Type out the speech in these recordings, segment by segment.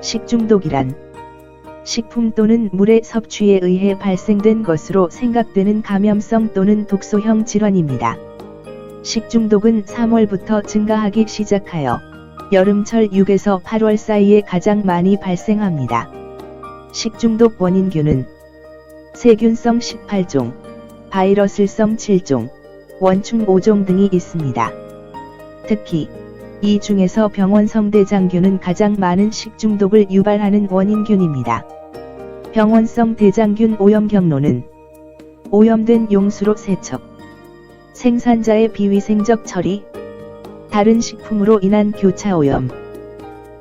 식중독이란 식품 또는 물의 섭취에 의해 발생된 것으로 생각되는 감염성 또는 독소형 질환입니다. 식중독은 3월부터 증가하기 시작하여 여름철 6에서 8월 사이에 가장 많이 발생합니다. 식중독 원인균은 세균성 18종, 바이러스성 7종, 원충 5종 등이 있습니다. 특히 이 중에서 병원성 대장균은 가장 많은 식중독을 유발하는 원인균입니다. 병원성 대장균 오염 경로는 오염된 용수로 세척, 생산자의 비위생적 처리, 다른 식품으로 인한 교차 오염,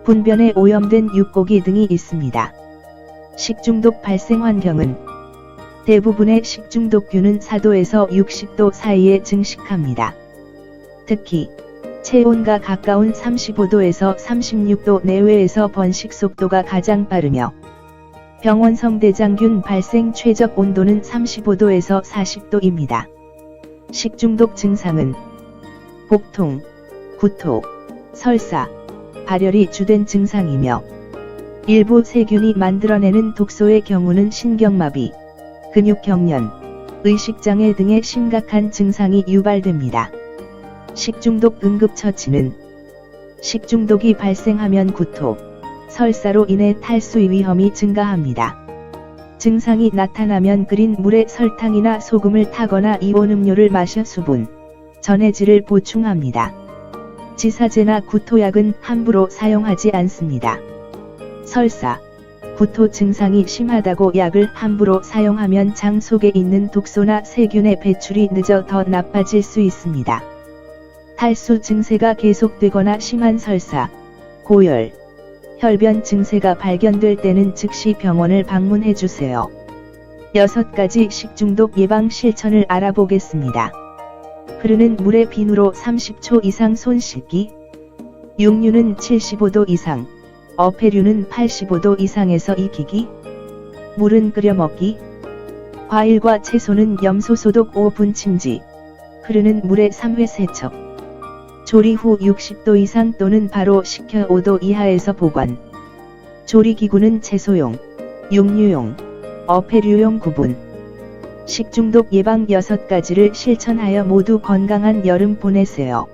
분변에 오염된 육고기 등이 있습니다. 식중독 발생 환경은 대부분의 식중독균은 4도에서 60도 사이에 증식합니다. 특히 체온과 가까운 35도에서 36도 내외에서 번식 속도가 가장 빠르며 병원 성 대장균 발생 최적 온도는 35도에서 40도입니다. 식중독 증상은 복통, 구토, 설사, 발열이 주된 증상이며 일부 세균이 만들어내는 독소의 경우는 신경마비, 근육경련, 의식장애 등의 심각한 증상이 유발됩니다. 식중독 응급처치는 식중독이 발생하면 구토, 설사로 인해 탈수 위험이 증가합니다. 증상이 나타나면 끓인 물에 설탕이나 소금을 타거나 이온 음료를 마셔 수분, 전해질을 보충합니다. 지사제나 구토약은 함부로 사용하지 않습니다. 설사, 구토 증상이 심하다고 약을 함부로 사용하면 장 속에 있는 독소나 세균의 배출이 늦어 더 나빠질 수 있습니다. 탈수 증세가 계속되거나 심한 설사, 고열, 혈변 증세가 발견될 때는 즉시 병원을 방문해 주세요. 6가지 식중독 예방 실천을 알아보겠습니다. 흐르는 물에 비누로 30초 이상 손 씻기. 육류는 75도 이상, 어패류는 85도 이상에서 익히기. 물은 끓여 먹기. 과일과 채소는 염소 소독 5분 침지. 흐르는 물에 3회 세척. 조리 후 60도 이상 또는 바로 식혀 5도 이하에서 보관. 조리기구는 채소용, 육류용, 어패류용 구분. 식중독 예방 6가지를 실천하여 모두 건강한 여름 보내세요.